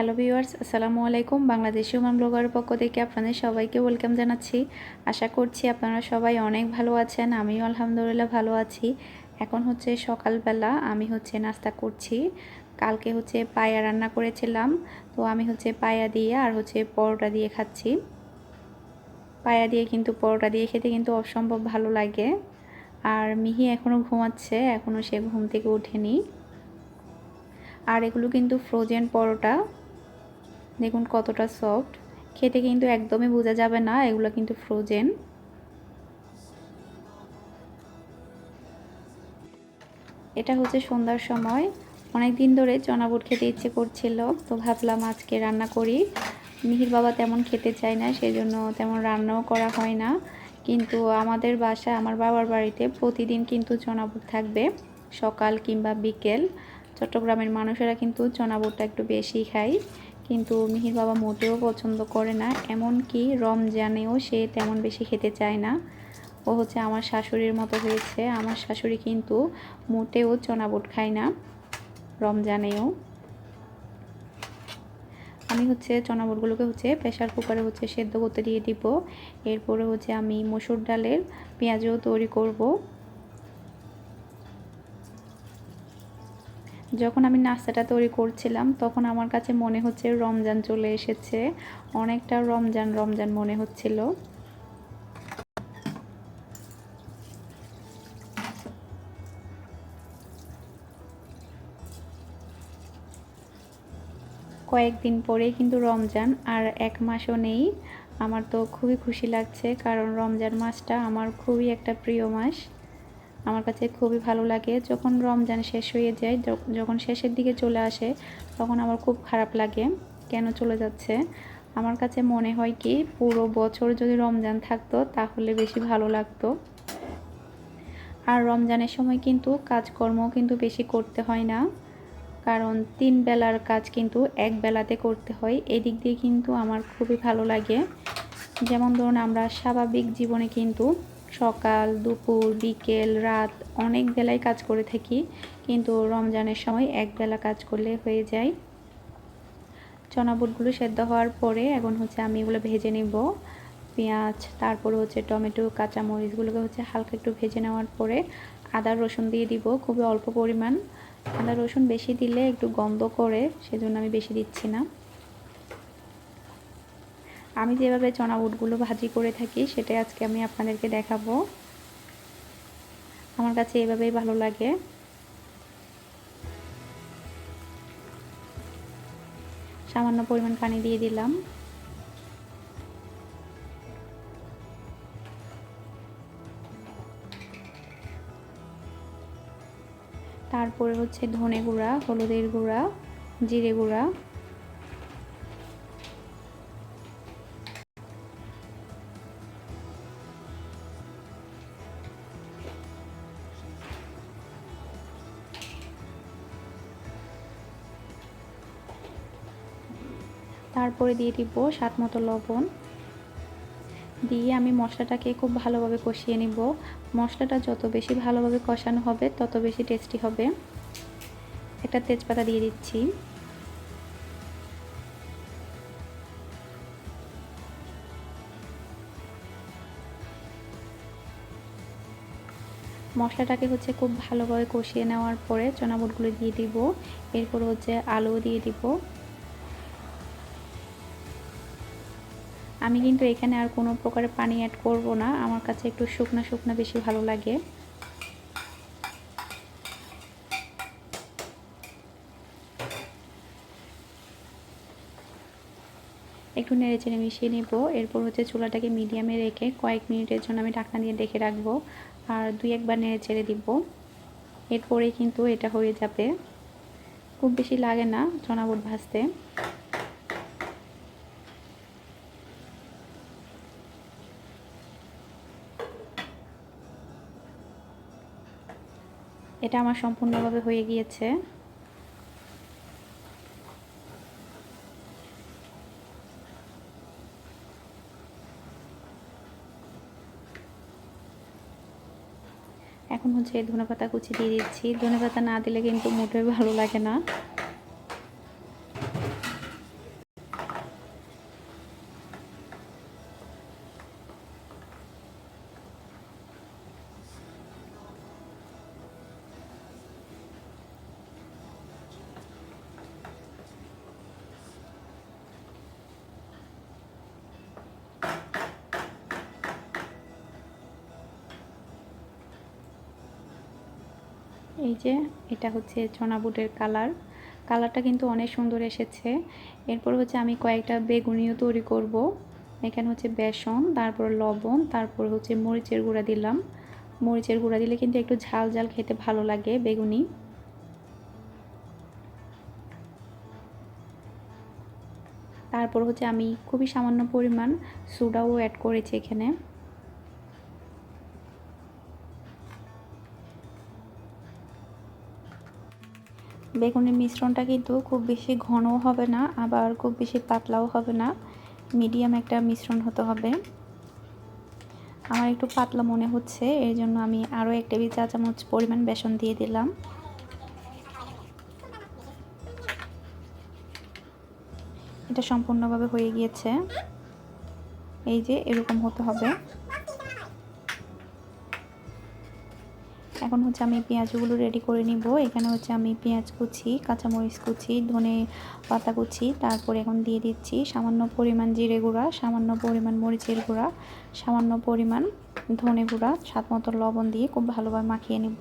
Hello viewers, আসসালামু আলাইকুম। বাংলাদেশি উমান ব্লগারের পক্ষ থেকে আপনাদের সবাইকে ওয়েলকাম জানাচ্ছি। আশা করছি আপনারা সবাই অনেক ভালো আছেন, আমিও আলহামদুলিল্লাহ ভালো আছি। এখন হচ্ছে সকালবেলা আমি হচ্ছে নাস্তা করছি। কালকে হচ্ছে পায়া রান্না করেছিলাম, তো আমি হচ্ছে পায়া দিয়ে আর হচ্ছে পরোটা দিয়ে খাচ্ছি। পায়া দিয়ে কিন্তু পরোটা দিয়ে খেতে কিন্তু অসম্ভব ভালো লাগে। আর মিহি এখনও ঘুমাচ্ছে এখনও সে ঘুম থেকে ওঠেনি। আর এগুলো কিন্তু ফ্রোজেন পরোটা। দেখুন কতটা সফট খেতে কিন্তু একদমই বোঝা যাবে না, এগুলো কিন্তু ফ্রোজেন এটা হচ্ছে সন্ধ্যার সময়। অনেক দিন ধরে চনাবুট খেতে ইচ্ছে করছিল, তো ভাবলাম আজকে রান্না করি। মিহির বাবা তেমন খেতে চায় না সেই জন্য তেমন রান্নাও করা হয় না। কিন্তু আমাদের বাসায়, আমার বাবার বাড়িতে প্রতিদিন কিন্তু চনাবুট থাকবে, সকাল কিংবা বিকেল। চট্টগ্রামের মানুষেরা কিন্তু চনাবুটটা একটু বেশি খায়। কিন্তু মিহির বাবা মোটেও পছন্দ করে না, এমনকি রমজানেও সে তেমন বেশি খেতে চায় না। ও হচ্ছে আমার শাশুড়ির মতো হয়েছে, আমার শাশুড়ি কিন্তু মোটেও চনাবুট খায় না রমজানেও। আমি হচ্ছে চনাবুটগুলোকে হচ্ছে প্রেশার কুকারে হচ্ছে সেদ্ধ করতে দিয়ে দিব। এরপরে হচ্ছে আমি মসুর ডালের পেঁয়াজও তৈরি করব। যখন আমি নাস্তাটা তৈরি করছিলাম, তখন আমার কাছে মনে হচ্ছে রমজান চলে এসেছে। অনেকটা রমজান রমজান মনে হচ্ছিল। কয়েকদিন পরেই কিন্তু রমজান, আর এক মাসও নেই। আমার তো খুবই খুশি লাগছে, কারণ রমজান মাসটা আমার খুবই একটা প্রিয় মাস। আমার কাছে খুবই ভালো লাগে। যখন রমজান শেষ হয়ে যায় যখন শেষের দিকে চলে আসে, তখন আমার খুব খারাপ লাগে কেন চলে যাচ্ছে। আমার কাছে মনে হয় কি, পুরো বছর যদি রমজান থাকতো, তাহলে বেশি ভালো লাগতো। আর রমজানের সময় কিন্তু কাজকর্মও কিন্তু বেশি করতে হয় না। কারণ তিন বেলার কাজ কিন্তু এক বেলাতে করতে হয়। এদিক দিয়ে কিন্তু আমার খুবই ভালো লাগে। যেমন ধরুন, আমরা স্বাভাবিক জীবনে কিন্তু সকাল, দুপুর, বিকেল, রাত অনেক বেলায় কাজ করে থাকি। কিন্তু রমজানের সময় এক বেলা কাজ করলে হয়ে যায়। চনা বুটগুলো সেদ্ধ হওয়ার পরে এখন হচ্ছে আমি এগুলো ভেজে নেব। পেঁয়াজ, তারপর হচ্ছে টমেটো, কাঁচামরিচগুলোকে হচ্ছে হালকা একটু ভেজে নেওয়ার পরে আদা, রসুন দিয়ে দিব খুবই অল্প পরিমাণ। আদা, রসুন বেশি দিলে একটু গন্ধ করে, সেজন্য আমি বেশি দিচ্ছি না। আমি যেভাবে চনা বুটগুলো ভাজি করে থাকি, সেটাই আজকে আমি আপনাদেরকে দেখাবো। আমার কাছে এভাবেই ভালো লাগে। সামান্য পরিমাণ পানি দিয়ে দিলাম। তারপরে হচ্ছে ধনে গুঁড়া, হলুদের গুঁড়া, জিরে গুঁড়া। তারপরে দিয়ে দিব স্বাদ মতো লবণ। দিয়ে আমি মশলাটাকে খুব ভালোভাবে কষিয়ে নিব। মশলাটা যত বেশি ভালোভাবে কষানো হবে, তত বেশি টেস্টি হবে। একটা তেজপাতা দিয়ে দিচ্ছি। মশলাটাকে হচ্ছে খুব ভালোভাবে কষিয়ে নেওয়ার পরে চনা বুটগুলো দিয়ে দিব। এরপর হচ্ছে আলু দিয়ে দিব। আমি কিন্তু এখানে আর কোনো প্রকারের পানি অ্যাড করব না। আমার কাছে একটু শুকনা শুকনো বেশি ভালো লাগে। একটু নেড়ে চেড়ে মিশিয়ে নেব। এরপর হচ্ছে চুলাটাকে মিডিয়ামে রেখে কয়েক মিনিটের জন্য আমি ঢাকনা দিয়ে দেখে রাখব আর দুই একবার নেড়ে চেড়ে দিব। এরপরেই কিন্তু এটা হয়ে যাবে। খুব বেশি লাগে না চনাবুট ভাজতে। এটা আমার সম্পূর্ণভাবে হয়ে গিয়েছে। এখন হচ্ছে ধনে পাতা কুচি দিয়ে দিচ্ছি। ধনে পাতা না দিলে কিন্তু মোটেই ভালো লাগে না। এই যে, এটা হচ্ছে বুটের কালার। কালারটা কিন্তু অনেক সুন্দর এসেছে। এরপর হচ্ছে আমি কয়েকটা বেগুনিও তৈরি করব। এখানে হচ্ছে বেসন, তারপর লবণ, তারপর হচ্ছে মরিচের গুঁড়া দিলাম। মরিচের গুঁড়া দিলে কিন্তু একটু ঝাল ঝাল খেতে ভালো লাগে বেগুনি। তারপর হচ্ছে আমি খুবই সামান্য পরিমাণ সোডাও অ্যাড করেছি এখানে। বেগুনের মিশ্রণটা কিন্তু খুব বেশি ঘনও হবে না, আবার খুব বেশি পাতলাও হবে না। মিডিয়াম একটা মিশ্রণ হতে হবে। আমার একটু পাতলা মনে হচ্ছে, এর জন্য আমি আরও এক টেবিল চা চামচ পরিমাণ বেসন দিয়ে দিলাম। এটা সম্পূর্ণভাবে হয়ে গিয়েছে। এই যে এরকম হতে হবে। এখন হচ্ছে আমি পেঁয়াজগুলো রেডি করে নিব। এখানে হচ্ছে আমি পেঁয়াজ কুচি, কাঁচামরিচ কুচি, ধনে পাতা কুচি, তারপরে এখন দিয়ে দিচ্ছি সামান্য পরিমাণ জিরে গুঁড়া, সামান্য পরিমাণ মরিচের গুঁড়া, সামান্য পরিমাণ ধনে গুঁড়া, স্বাদ মতো লবণ দিয়ে খুব ভালোভাবে মাখিয়ে নিব।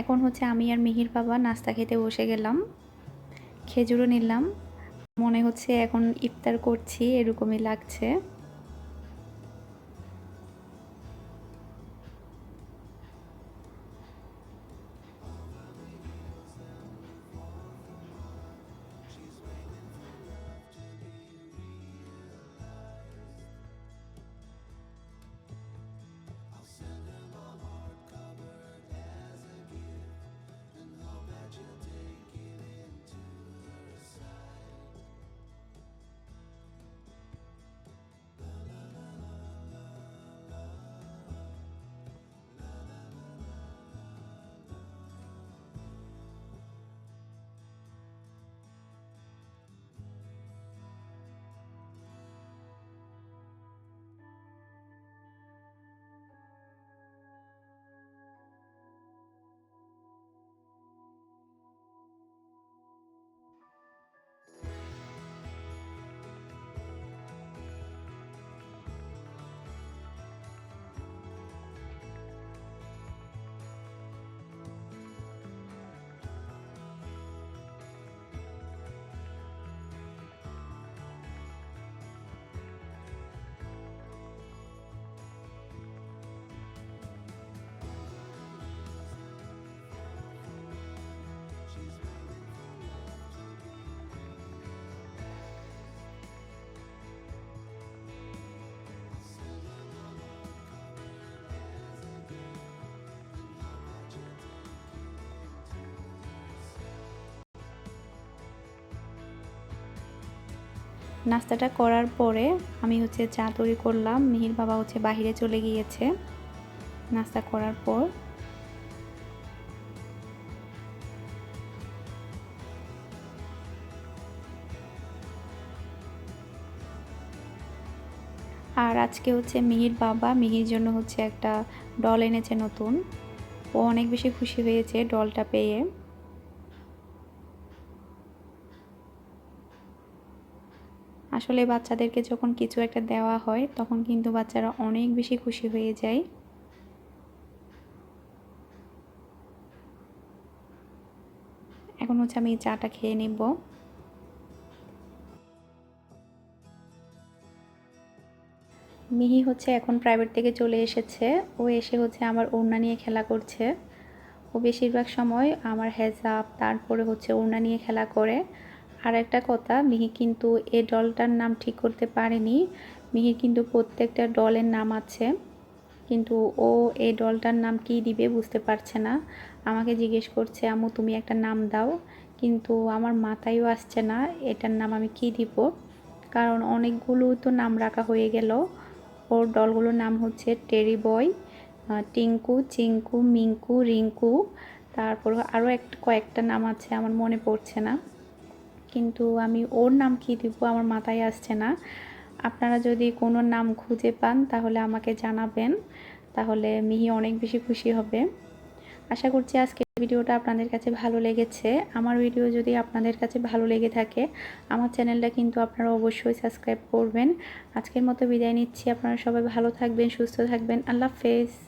এখন হচ্ছে আমি আর মিহির বাবা নাস্তা খেতে বসে গেলাম। খেজুরও নিলাম। মনে হচ্ছে এখন ইফতার করছি, এরকমই লাগছে। নাস্তাটা করার পরে আমি হচ্ছে চা তৈরি করলাম। মিহির বাবা হচ্ছে বাহিরে চলে গিয়েছে নাস্তা করার পর। আর আজকে হচ্ছে মিহির বাবা মিহির জন্য হচ্ছে একটা ডল এনেছে নতুন। ও অনেক বেশি খুশি হয়েছে ডলটা পেয়ে। আসলে বাচ্চাদেরকে যখন কিছু একটা দেওয়া হয়, তখন কিন্তু বাচ্চারা অনেক বেশি খুশি হয়ে যায়। এখন হচ্ছে আমি চাটা খেয়ে নিব। মিহি হচ্ছে এখন প্রাইভেট থেকে চলে এসেছে। ও এসে হচ্ছে আমার ওড়না নিয়ে খেলা করছে। ও বেশিরভাগ সময় আমার হেজাব তারপরে হচ্ছে ওড়না নিয়ে খেলা করে। আর একটা কথা, মিহি কিন্তু এ ডলটার নাম ঠিক করতে পারেনি। মিহির কিন্তু প্রত্যেকটা ডলের নাম আছে, কিন্তু ও এই ডলটার নাম কি দিবে বুঝতে পারছে না। আমাকে জিজ্ঞেস করছে আমু তুমি একটা নাম দাও। কিন্তু আমার মাথায়ও আসছে না এটার নাম আমি কি দিব। কারণ অনেকগুলো তো নাম রাখা হয়ে গেল। ওর ডলগুলোর নাম হচ্ছে টেরি বয় টিঙ্কু, চিঙ্কু, মিঙ্কু, রিঙ্কু। তারপর আরও একটা কয়েকটা নাম আছে, আমার মনে পড়ছে না। কিন্তু আমি ওর নাম কী দিব আমার মাথায় আসছে না। আপনারা যদি কোনো নাম খুঁজে পান, তাহলে আমাকে জানাবেন। তাহলে মিহি অনেক বেশি খুশি হবে। আশা করছি আজকে ভিডিওটা আপনাদের কাছে ভালো লেগেছে। আমার ভিডিও যদি আপনাদের কাছে ভালো লেগে থাকে, আমার চ্যানেলটা কিন্তু আপনারা অবশ্যই সাবস্ক্রাইব করবেন। আজকের মতো বিদায় নিচ্ছি। আপনারা সবাই ভালো থাকবেন, সুস্থ থাকবেন। আল্লাহ হাফেজ।